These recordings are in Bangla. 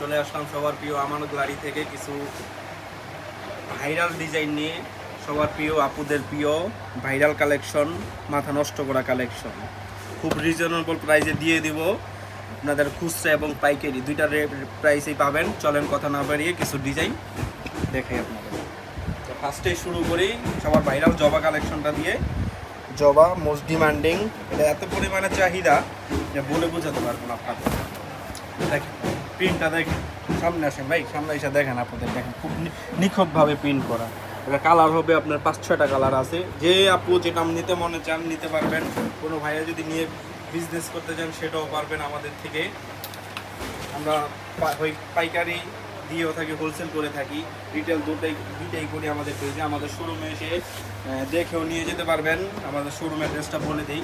চলে আসলাম সবার প্রিয় আমানত গাড়ি থেকে কিছু ভাইরাল ডিজাইন নিয়ে। সবার প্রিয়, আপুদের প্রিয়, ভাইরাল কালেকশন, মাথা নষ্ট করা কালেকশন। খুব রিজনেবল প্রাইসে দিয়ে দিব। আপনাদের খুচরা এবং পাইকারি দুইটা প্রাইসেই পাবেন। চলেন কথা না বাড়িয়ে কিছু ডিজাইন দেখাই আপনাদের। তো ফার্স্টে শুরু করি সবার ভাইরাল জবা কালেকশনটা দিয়ে। জবা মোস্ট ডিমান্ডিং এটা এত পরিমাণে চাহিদা বলে বোঝাতে পারব না আপনাদের। দেখেন। প্রিন্টটা দেখেন সামনে আসেন ভাই, সামনে এসে দেখেন আপনাদের, দেখেন খুব নিখুঁতভাবে প্রিন্ট করা। এটা কালার হবে আপনার পাঁচ, ছয়টা কালার আছে। যে আপু যেটা নিতে মনে চান, নিতে পারবেন। কোনো ভাইয়া যদি নিয়ে বিজনেস করতে চান, সেটাও পারবেন আমাদের থেকে। আমরা ওই পাইকারি দিয়েও থাকি হোলসেল করে থাকি। রিটেল দুটাই, দুইটাই করি আমাদের পেজে আমাদের শোরুমে এসে দেখেও নিয়ে যেতে পারবেন। আমাদের শোরুম অ্যাড্রেসটা বলে দিই।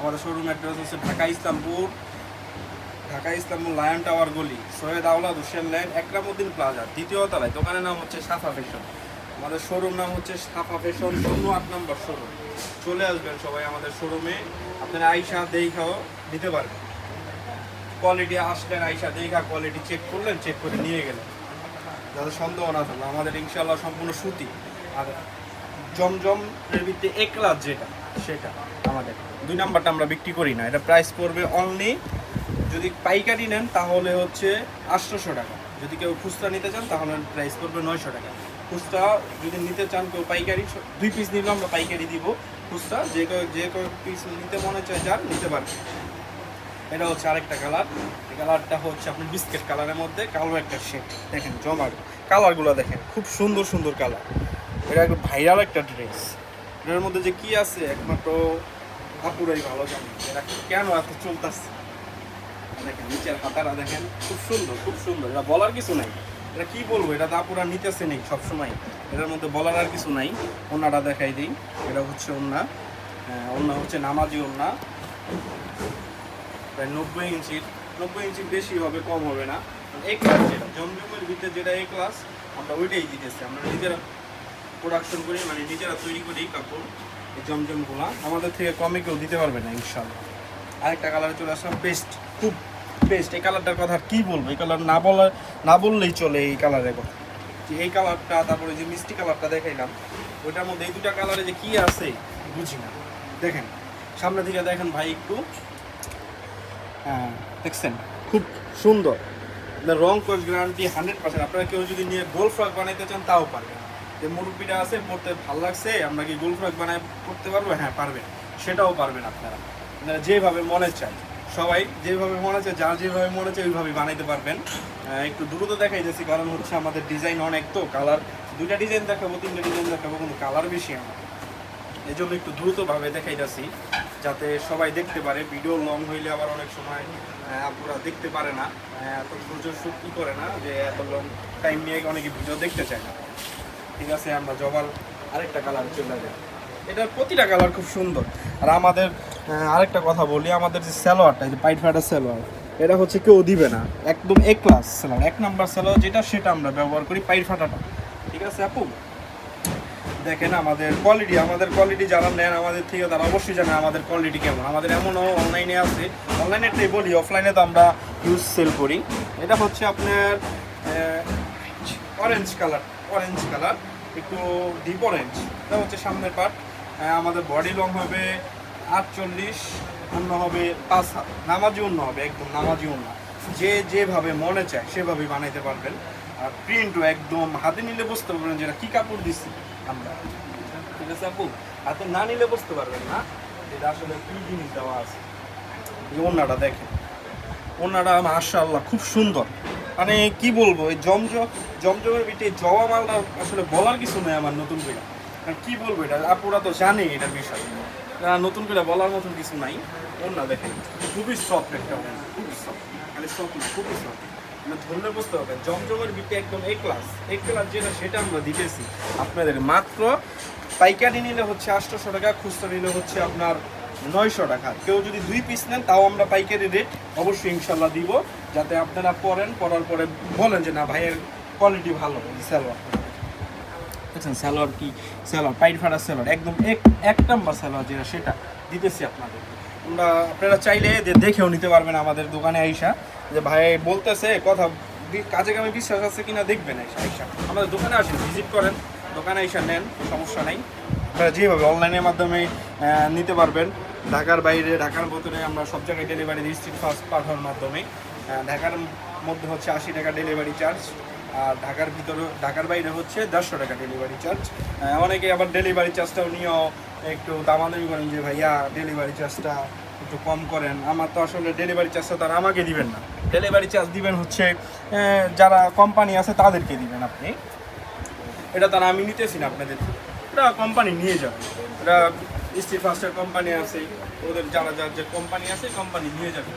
আমাদের শোরুম অ্যাড্রেস হচ্ছে ঢাকা ইসলামপুর ঢাকা ইসলামপুর লায়ন টাওয়ার গলি, সৈয়দ আওলাদ হোসেন লাইন একরামুদ্দিন প্লাজা, দ্বিতীয় তলায়। দোকানের নাম হচ্ছে সাফা ফ্যাশন। আমাদের শোরুম নাম হচ্ছে সাফা ফ্যাশন, শূন্য আট নম্বর শোরুম চলে আসবেন সবাই আমাদের শোরুমে আপনারা আইসা দেখাও নিতে পারবেন। কোয়ালিটি আসলেন, আইসা দেখা কোয়ালিটি চেক করলেন চেক করে নিয়ে গেলেন। যাতে সন্দেহ না থাকবে আমাদের ইনশাল্লাহ সম্পূর্ণ সুতি। আর জমজম এর ভিত্তি একলাস যেটা, সেটা আমাদের। দুই নাম্বারটা আমরা বিক্রি করি না, এটা প্রাইস পড়বে অনলি যদি পাইকারি নেন, তাহলে হচ্ছে আটশোশো টাকা। যদি কেউ খুচরা নিতে চান, তাহলে প্রাইস পড়বে নয়শো টাকা। খুচরা যদি নিতে চান কেউ পাইকারি, দুই পিস নিলে আমরা পাইকারি দিব। খুচরা যে কেউ যে কেউ পিস নিতে মনে চায় যার, নিতে পারবে। এটা হচ্ছে আরেকটা কালার এই কালারটা হচ্ছে আপনার বিস্কেট কালারের মধ্যে কালো একটা শেড দেখেন জমার কালারগুলো দেখেন, খুব সুন্দর সুন্দর কালার এটা একটু ভাইরাল একটা ড্রেস এটার মধ্যে যে কি আছে, একমাত্র আপুরাই ভালো জানে এটা কেন এত চলতেছে। দেখেন, নিচের হাতারা দেখেন, খুব সুন্দর খুব সুন্দর। এটা বলার কিছু নাই। এটা কি বলব? এটা তো আপুরা নিতেছে নেই সবসময়। এটার মধ্যে বলার আর কিছু নাই। ওনাটা দেখাই দিই। এটা হচ্ছে ওন্না। ওন্না হচ্ছে নামাজি ওন্না। প্রায় নব্বই ইঞ্চির নব্বই ইঞ্চির বেশি হবে, কম হবে না। এ ক্লাস যেটা, জমজমের ভিতরে যেটা এ ক্লাস আমরা ওইটাই দিতেছি। আমরা নিজেরা প্রোডাকশন করি মানে নিজেরা তৈরি করি কাপড়, এই জমজমগুলা। আমাদের থেকে কমে কেউ দিতে পারবে না ইনশাল্লাহ আরেকটা কালারে চলে আসলাম পেস্ট খুব পেস্ট এই কালারটার কথা কি বলব? এই কালার না বলা, না বললেই চলে এই কালারের কথা যে এই কালারটা তারপরে যে মিষ্টি কালারটা দেখাইলাম, ওইটার মধ্যে এই দুটা কালারে যে কি আছে, বুঝি না। দেখেন, সামনে দিকে দেখেন ভাই একটু হ্যাঁ দেখছেন? খুব সুন্দর। রং কোচ গ্যারান্টি হান্ড্রেড পার্সেন্ট আপনারা কেউ যদি নিয়ে গোল ফ্রক বানাইতে চান, তাও পারবেন। যে মুরব্বিটা আছে, পড়তে ভালো লাগছে, আমরা কি গোল ফ্রক বানায় করতে পারব? হ্যাঁ পারবেন। সেটাও পারবেন আপনারা। যেভাবে মনে চায় সবাই যেভাবে মনে চায় যার যেভাবে মনে চায় ওইভাবেই বানাইতে পারবেন। একটু দ্রুত দেখাই যাচ্ছি কারণ হচ্ছে আমাদের ডিজাইন অনেক, তো কালার দুইটা ডিজাইন দেখাবো, তিনটা ডিজাইন দেখাবো কিন্তু কালার বেশি আমার এই জন্য একটু দ্রুতভাবে দেখাই যাচ্ছি যাতে সবাই দেখতে পারে। ভিডিও লং হইলে আবার অনেক সময় আপুরা দেখতে পারে না। এত শুট ই করে না, যে এত লং টাইম নিয়ে অনেকে ভিডিও দেখতে চায় না। ঠিক আছে, আমরা জবার আরেকটা কালার চলে যাই। এটার প্রতিটা কালার খুব সুন্দর। আর আমাদের আরেকটা কথা বলি, আমাদের যে স্যালোয়ারটা যে পাইট ফাটা স্যালোয়ার এটা হচ্ছে কেউ দিবে না, একদম এ ক্লাস স্যালোয়ার এক নাম্বার স্যালোয়ার যেটা সেটা আমরা ব্যবহার করি পাইট ফাটাটা। ঠিক আছে, আপু? দেখেন আমাদের কোয়ালিটি আমাদের কোয়ালিটি যারা নেন, আমাদের থেকে তারা অবশ্যই জানে আমাদের কোয়ালিটি কেমন। আমাদের এমনও অনলাইনে আছে অনলাইনে অনলাইনেরটাই বলি অফলাইনে তো আমরা ইউজ সেল করি। এটা হচ্ছে আপনার অরেঞ্জ কালার অরেঞ্জ কালার একটু ডিপ অরেঞ্জ এটা হচ্ছে সামনের পার্ট আমাদের বডি লং হবে আটচল্লিশ, অন্য হবে পাঁচ হাত নামাজি অন্য হবে, একদম নামাজি অন্য। যে যেভাবে মনে চায়, সেভাবেই বানাইতে পারবেন। আর প্রিন্টও একদম হাতে নিলে বুঝতে পারবেন যেটা কী কাপড় দিচ্ছি আমরা। ঠিক আছে আপু? হাতে না নিলে বুঝতে পারবেন না, এটা আসলে কি জিনিস দেওয়া আছে। এই ওড়নাটা দেখেন। ওড়নাটা মাশাআল্লাহ, খুব সুন্দর। মানে কি বলব, এই জমজম, জমজমের ভিতরে জবা মালটা আসলে বলার কিছু নেই আমার নতুন করে। কি বলব এটা? আপুরা তো জানে এটার বিষয়। নতুন করে বলার মতন কিছু নাই। ওড়না দেখেন, খুবই সফট একটা ওড়না খুবই সফট খালি সফট না, খুবই সফট মানে ধরলে বুঝতে হবে, জমজমের ভিতরে একদম এ ক্লাস এ ক্লাস যেটা, সেটা আমরা দিতেছি। আপনাদের মাত্র পাইকারি নিলে হচ্ছে আটশোশো টাকা, খুচরা নিলে হচ্ছে আপনার নয়শো টাকা। কেউ যদি দুই পিস নেন, তাও আমরা পাইকারি রেট অবশ্যই ইনশাল্লাহ দিব, যাতে আপনারা পরেন পরার পরে বলেন যে, না, ভাইয়ের কোয়ালিটি ভালো স্যালোয়ার দেখছেন স্যালোয়ার কি স্যালোয়ার পাইট ফাটা স্যালোয়ার একদম এক এক নাম্বার স্যালোয়ার যেটা, সেটা দিতেছি আপনাদের। আমরা, আপনারা চাইলে দেখেও নিতে পারবেন আমাদের দোকানে আইসা যে ভাই বলতেছে কথা কাজে কামে বিশ্বাস আছে কিনা দেখবেন আইসা আইসা। আমাদের দোকানে আসেন ভিজিট করেন, দোকানে আইসা নেন, সমস্যা নাই। আপনারা যেভাবে অনলাইনের মাধ্যমে নিতে পারবেন, ঢাকার বাইরে, ঢাকার ভিতরে আমরা সব জায়গায় ডেলিভারি স্ট্রিট ফাস্ট পাঠানোর মাধ্যমে। ঢাকার মধ্যে হচ্ছে আশি টাকা ডেলিভারি চার্জ আর ঢাকার ভিতরে, ঢাকার বাইরে হচ্ছে দেড়শো টাকা ডেলিভারি চার্জ অনেকে আবার ডেলিভারি চার্জটাও নিয়েও একটু দামাদামি করেন যে, ভাইয়া ডেলিভারি চার্জটা একটু কম করেন। আমার তো আসলে ডেলিভারি চার্জটা তারা আমাকে দিবেন না। ডেলিভারি চার্জ দিবেন হচ্ছে যারা কোম্পানি আছে তাদেরকে দিবেন আপনি। এটা তারা আমি নিতেছি না আপনাদের। এটা কোম্পানি নিয়ে যাবে। এটা স্টিল ফাস্টের কোম্পানি আছে, ওদের যারা, যার যে কোম্পানি আছে কোম্পানি নিয়ে যাবে।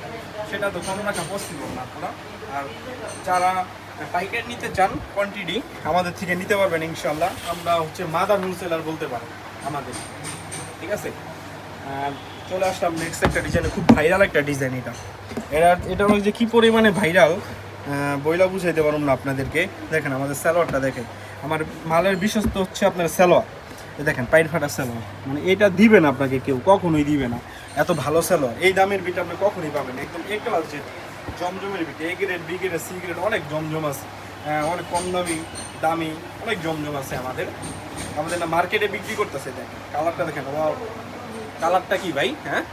সেটা তো কম রাখা পসিবল না আপনারা। আর যারা পাইকারি নিতে চান কোয়ান্টিটি আমাদের থেকে নিতে পারবেন ইনশাল্লাহ আমরা হচ্ছে মাদার হোলসেলার বলতে পারি আমাদের। ঠিক আছে? চলে আসলাম নেক্সট একটা ডিজাইনে খুব ভাইরাল একটা ডিজাইন এটা। এটা এটা যে কী পরিমাণে ভাইরাল বইলা বুঝাইতে পারুন না আপনাদেরকে। দেখেন আমাদের স্যালোয়ারটা দেখেন। আমার মালের বিশ্বস্ত হচ্ছে আপনার স্যালোয়ার দেখেন পাইট ফাটা স্যালোয়ার মানে এটা দিবে না আপনাকে কেউ, কখনোই দিবে না। এত ভালো স্যালোয়ার এই দামের বিট আপনি কখনোই পাবেন একদম এ ক্লাস যে জমজমের bit A grade B grade C grade অনেক জমজম আছে। হ্যাঁ, অনেক কম দামি দামি অনেক জমজম আছে আমাদের। আমাদের না মার্কেটে বিক্রি করতেছে দেখেন। কালারটা দেখেন ওয়াও কালারটা কি ভাই? হ্যাঁ?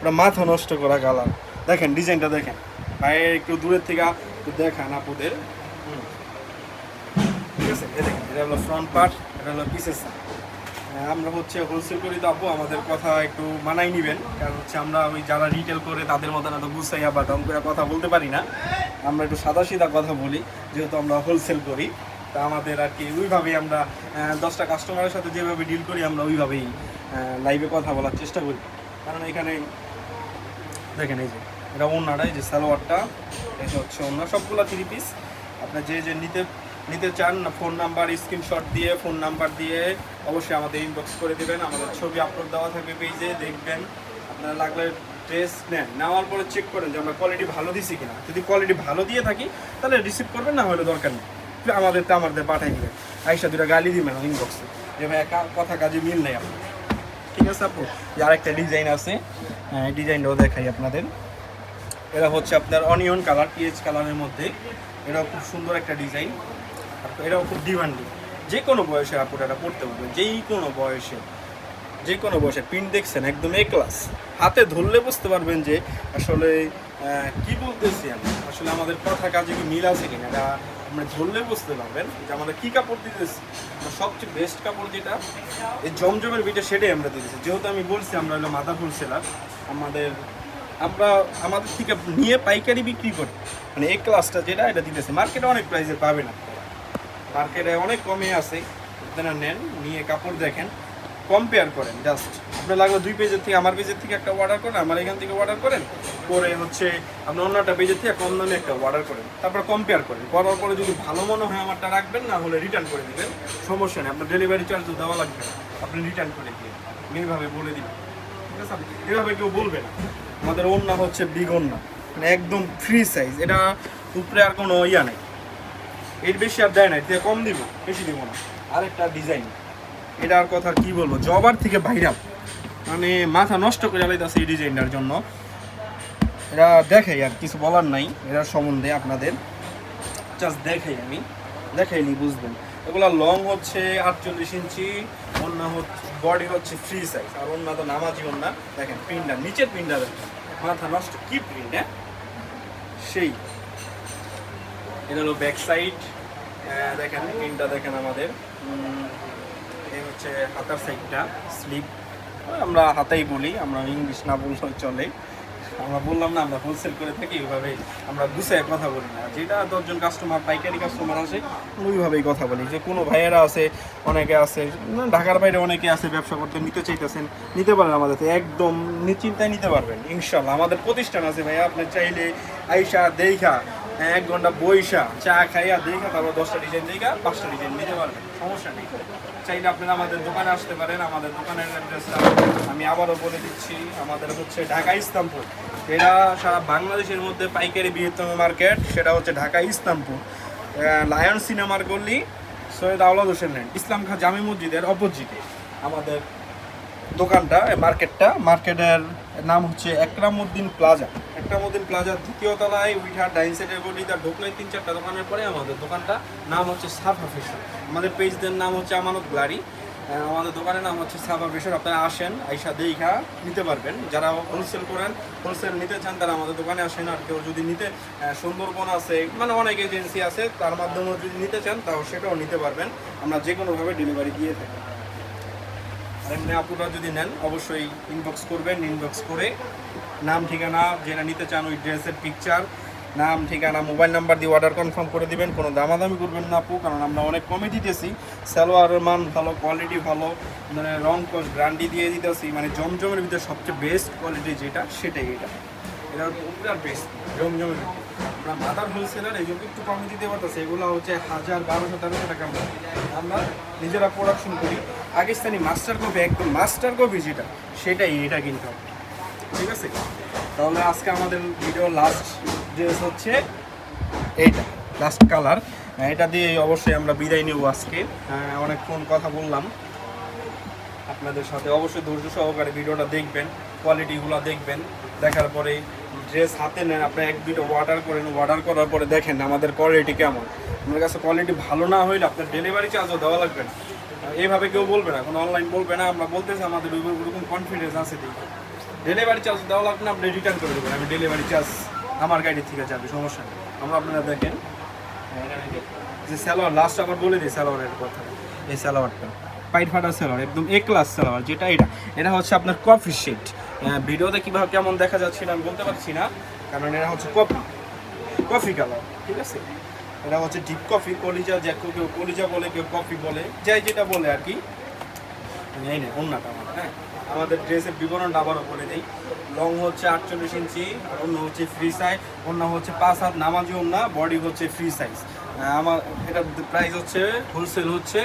ওটা মাথা নষ্ট করা কালার দেখেন ডিজাইনটা দেখেন। ভাই একটু দূরের থেকে একটু দেখান আপুদের। ঠিক আছে? দেখেন এটা হলো ফ্রন্ট পার্ট এটা হলো পিসেস আমরা হচ্ছে হোলসেল করি তো আপু, আমাদের কথা একটু মানাই নিবেন। কারণ হচ্ছে আমরা ওই যারা রিটেল করে তাদের মতন এত গুছাইয়া বা দম করে কথা বলতে পারি না। আমরা একটু সাদা সিধা কথা বলি, যেহেতু আমরা হোলসেল করি। তা আমাদের আর কি ওইভাবেই আমরা দশটা কাস্টমারের সাথে যেভাবে ডিল করি, আমরা ওইভাবেই লাইভে কথা বলার চেষ্টা করি। কারণ এখানে দেখেন এই যে, এটা ওনাটা এই যে সালোয়ারটা, এটা হচ্ছে ওনা সবগুলো থ্রি পিস আপনার যে যে নিতে নিতে চান ফোন নাম্বার স্ক্রিনশট দিয়ে ফোন নাম্বার দিয়ে অবশ্যই আমাদের ইনবক্স করে দেবেন। আমাদের ছবি আপলোড দেওয়া থাকবে পেজে দেখবেন। আপনারা লাগলে ড্রেস নেন। নেওয়ার পরে চেক করেন যে আমরা কোয়ালিটি ভালো দিছি কিনা। যদি কোয়ালিটি ভালো দিয়ে থাকি তাহলে রিসিভ করবেন না হলে দরকার নেই। আমাদের তো আমাদের পাঠাই দিবেন। আইসা দুটা গালি দিবেন ইনবক্সে যে ভাই কথা কাজে মিল নেই আপনার। ঠিক আছে আপু? যে আরেকটা ডিজাইন আছে হ্যাঁ, এই ডিজাইনটাও দেখাই আপনাদের। এটা হচ্ছে আপনার অনিয়ন কালার পিএইচ কালারের মধ্যে। এটাও খুব সুন্দর একটা ডিজাইন এটাও খুব ডিমান্ডিং। যে কোনো বয়সে এটা পড়তে পারবে যেই কোনো বয়সে, যে কোনো বয়সে প্রিন্ট দেখছেন, একদম এ ক্লাস হাতে ধরলে বুঝতে পারবেন যে আসলে কি বলতেছি আমি? আসলে আমাদের কথা কাজে কি মিল আছে কিনা? এটা আমরা ধরলে বুঝতে পারবেন যে আমাদের কী কাপড় দিতেছি? সবচেয়ে বেস্ট কাপড় যেটা, এই জমজমের বিটা সেটাই আমরা দিতেছি। যেহেতু আমি বলছি, আমরা হলো মাথা হোলসেলার আমাদের, আমরা, আমাদের থেকে নিয়ে পাইকারি বিক্রি করি। মানে এই ক্লাসটা যেটা, এটা দিতেছে। মার্কেটে অনেক প্রাইসে পাবেন আপনারা মার্কেটে অনেক কমে আছে। আপনারা নেন, নিয়ে কাপড় দেখেন কম্পেয়ার করেন জাস্ট আপনার লাগল দুই পেজের থেকে, আমার পেজের থেকে একটা অর্ডার করেন, আমার এখান থেকে অর্ডার করেন করে হচ্ছে আপনার অন্য একটা পেজের থেকে কম দামে একটা অর্ডার করেন। তারপর কম্পেয়ার করেন। করার পরে যদি ভালো মনে হয় আমারটা রাখবেন, না হলে রিটার্ন করে দেবেন। সমস্যা নেই, আপনার ডেলিভারি চার্জও দেওয়া লাগবে না। আপনি রিটার্ন করে দিয়ে এইভাবে বলে দিবেন। ঠিক আছে? এভাবে কেউ বলবে না। আমাদের ওন্না হচ্ছে বিগ ওন্না মানে একদম ফ্রি সাইজ এটা উপরে আর কোনো ইয়া নেই। এর বেশি আর দেয় না, এর কম দিব, বেশি দিব না। আরেকটা ডিজাইন এটার কথা কি বলব, জবার থেকে ভাইরাল। মানে মাথা নষ্ট করে আলাইতেছে এই ডিজাইনটার জন্য। এটা দেখাই আর কিছু বলার নাই এটার সম্বন্ধে আপনাদের। জাস্ট দেখাই আমি। দেখাইনি বুঝবেন। এগুলো লং হচ্ছে আটচল্লিশ ইঞ্চি অন্য হচ্ছে বডি হচ্ছে ফ্রি সাইজ আর অন্য তো নামাজি অন্য দেখেন প্রিন্টার নিচের প্রিন্টার দেখেন মাথা নষ্ট, কি প্রিন্ট হ্যাঁ? সেই। এটা হলো ব্যাক সাইড দেখেন প্রিন্টটা দেখেন আমাদের। এই হচ্ছে হাতার সাইডটা স্লিপ আমরা হাতেই বলি, আমরা ইংলিশ না বললেও চলে। আমরা বললাম না, আমরা হোলসেল করে থাকি, ওইভাবে আমরা গুছায় কথা বলি না। যেটা দশজন কাস্টমার পাইকারি কাস্টমার আসে ওইভাবেই কথা বলি। যে কোনো ভাইয়েরা আছে, অনেকে আছে ঢাকার বাইরে অনেকে আছে, ব্যবসা করতে নিতে চাইতেছেন, নিতে পারেন আমাদের একদম নিশ্চিন্তায় নিতে পারবেন ইনশাল্লাহ আমাদের প্রতিষ্ঠান আছে ভাইয়া, আপনি চাইলে আইসা দেখা এক ঘণ্টা বইসা চা খাইয়া দেখা তারপর দশটা ডিজাইন দেখা পাঁচটা ডিজাইন নিতে পারবেন। সমস্যা নেই। চাইলে আপনারা আমাদের দোকানে আসতে পারেন, আমাদের দোকানের অ্যাড্রেসটা আমি আবারও বলে দিচ্ছি। আমাদের হচ্ছে ঢাকা ইসলামপুর এটা সারা বাংলাদেশের মধ্যে পাইকারি বৃহত্তম মার্কেট, সেটা হচ্ছে ঢাকা ইসলামপুর লায়ন সিনেমার গল্লি সৈয়দ আওলাদ হোসেন ইসলাম খান জামি মসজিদের অপোজিটে আমাদের দোকানটা মার্কেটটা। মার্কেটের নাম হচ্ছে একরামউদ্দিন প্লাজা। একরামউদ্দিন প্লাজার দ্বিতীয় তলায় উইঠার ডাইন সাইডের গলিটা ঢুকলে তিন চারটা দোকানের পরে আমাদের দোকানটা নাম হচ্ছে সাফা ফিশন আমাদের পেজদের নাম হচ্ছে আমানত গ্লারি। আমাদের দোকানের নাম হচ্ছে সাফা ফিশন আপনারা আসেন, আইসা দেখা নিতে পারবেন। যারা হোলসেল করেন হোলসেল নিতে চান, তারা আমাদের দোকানে আসেন। আর কেউ যদি নিতে সুন্দরবন আছে মানে অনেক এজেন্সি আছে, তার মাধ্যমে যদি নিতে চান, তাও সেটাও নিতে পারবেন। আমরা যে কোনোভাবে ডেলিভারি দিয়ে থাকি। এমনি আপুরা যদি নেন, অবশ্যই ইনবক্স করবেন ইনবক্স করে নাম, ঠিকানা, যেটা নিতে চান ওই ড্রেসের পিকচার নাম, ঠিকানা মোবাইল নাম্বার দিয়ে অর্ডার কনফার্ম করে দিবেন। কোনো দামাদামি করবেন না আপু, কারণ আমরা অনেক কমে দিতেছি। সালোয়ারের মান ভালো কোয়ালিটি ভালো মানে রং কস গ্রান্টি দিয়ে দিতেছি মানে জমজমের ভিতরে সবচেয়ে বেস্ট কোয়ালিটি যেটা, সেটাই এটা। এটা বেস্ট জমজমের ভিতরে। আমরা মাদার হোলসেলার এই জন্য একটু কমে দিতে পারতেছি, এগুলো হচ্ছে হাজার বারোশো তেরোশো টাকা আমরা আমরা নিজেরা প্রোডাকশন করি। পাকিস্তানি মাস্টার কপি একদম মাস্টার কপি যেটা, সেটাই এটা কিনতে। হবে ঠিক আছে? তাহলে আজকে আমাদের ভিডিও লাস্ট ড্রেস হচ্ছে এইটা লাস্ট কালার এটা দিয়ে অবশ্যই আমরা বিদায় নেব আজকে। অনেকক্ষণ কথা বললাম। আপনাদের সাথে অবশ্যই ধৈর্য সহকারে ভিডিওটা দেখবেন। কোয়ালিটিগুলো দেখবেন। দেখার পরে ড্রেস হাতে নেন, আপনি এক দুটো অর্ডার করেন অর্ডার করার পরে দেখেন আমাদের কোয়ালিটি কেমন। আপনার কাছে কোয়ালিটি ভালো না হইলে আপনার ডেলিভারি চার্জও দেওয়া লাগবে না। এইভাবে কেউ বলবে না কোনো অনলাইন বলবে না, আমরা বলতেছি আমাদের ওরকম কনফিডেন্স আছে দেখি ডেলিভারি চার্জ দেওয়া লাগবে না, আপনি রিটার্ন করে দেবেন। আমি ডেলিভারি চার্জ আমার গাড়ি থেকে যাবে, সমস্যা নেই। আমরা আপনারা দেখেন, যে স্যালোয়ার লাস্ট আবার বলে দিই স্যালোয়ারের কথা। এই স্যালোয়ারটা পাইট ফাটা স্যালোয়ার একদম এ ক্লাস স্যালোয়ার যেটা এটা। এটা হচ্ছে আপনার কফি শেড ভিডিওতে কীভাবে কেমন দেখা যাচ্ছে না আমি বলতে পারছি না, কারণ এরা হচ্ছে কফি কফি কালার, ঠিক আছে? এটা হচ্ছে ডিপ কফি কলিজা যে কেউ কলিজা বলে, কেউ কফি বলে, যাই যেটা বলে আর কি। এই না অন্যটা আমার হ্যাঁ? আমাদের ড্রেসের বিবরণটা আবারও বলে দিই। লং হচ্ছে আটচল্লিশ ইঞ্চি, আর অন্য হচ্ছে ফ্রি সাইজ অন্য হচ্ছে পাঁচ হাত নামাজি অন্য বডি হচ্ছে ফ্রি সাইজ আমার এটার প্রাইস হচ্ছে হোলসেল হচ্ছে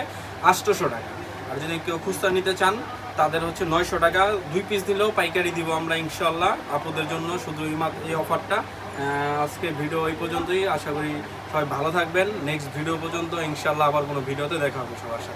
আটশোশো টাকা। আর যদি কেউ খুচরা নিতে চান তাদের হচ্ছে নয়শো টাকা দুই পিস দিলেও পাইকারি দিব আমরা ইনশাল্লাহ আপনাদের জন্য শুধু এই অফারটা আজকে ভিডিও এই পর্যন্তই। আশা করি সবাই ভালো থাকবেন। নেক্সট ভিডিও পর্যন্ত ইনশাল্লাহ আবার কোনো ভিডিওতে দেখা হবে সবার সাথে।